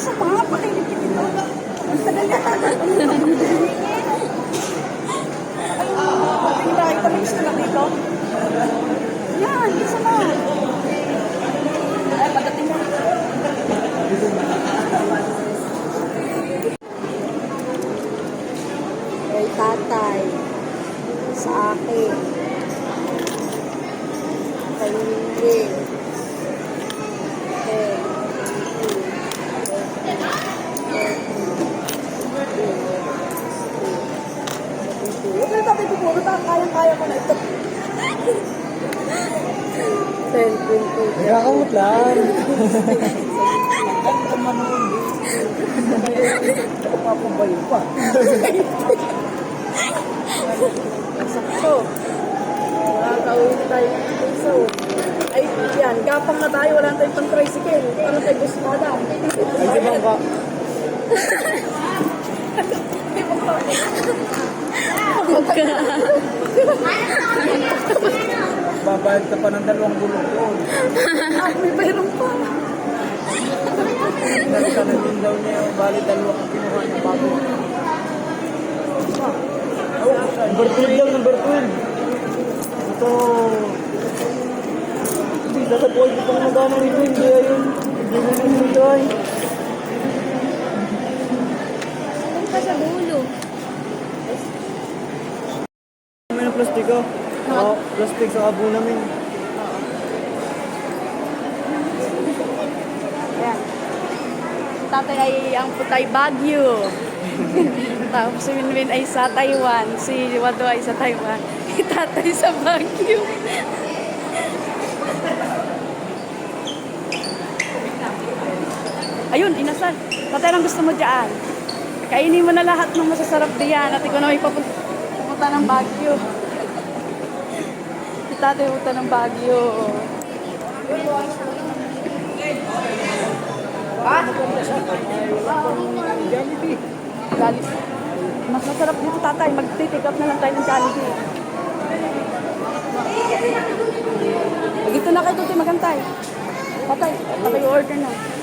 sa mga pakilig ito. Ang tagal na Pating na ito, mix na dito. Yan, isa na. Ay, Sa akin. Kay Miguel. Pupuro. Kayang-kaya ko na ito. 10.2. Nakakamot lang. Ang manoon. Papabayo pa. Sakto. Nakakauwi na tayo ng piso. Ay, yan. Gapang na tayo. Wala tayong pang tricycle. Ano tayo gusto na? Ay, di ba ka? Babayad ka pa ng dalawang gulong doon. Ah, may bayron pa. Dahil ka na din daw niya, bali dalawa ang kinuha niya bago. Number 12 lang, number 12. Ito. Hindi, nasa buhay ko pang magana nito, hindi ayun. Hindi mo nang bigay. Doon pa sa dulo. May ng plastiko. Oo, plastic sa abo namin. Ayan. Tatay ay ang putay Baguio. Tapos si Winwin ay sa Taiwan. Si Wado ay sa Taiwan. Tatay sa Baguio. Ayun, inasal. Tatay, anong gusto mo dyan? Kainin mo na lahat ng masasarap diyan at ikaw na may papunta ng Baguio. Tatay pupunta ng Baguio. Jollibee. Mas masarap dito tatay. Mag-take up na lang tayo ng Jollibee. Dito na kayo tuti magantay. Tatay, tatay order na.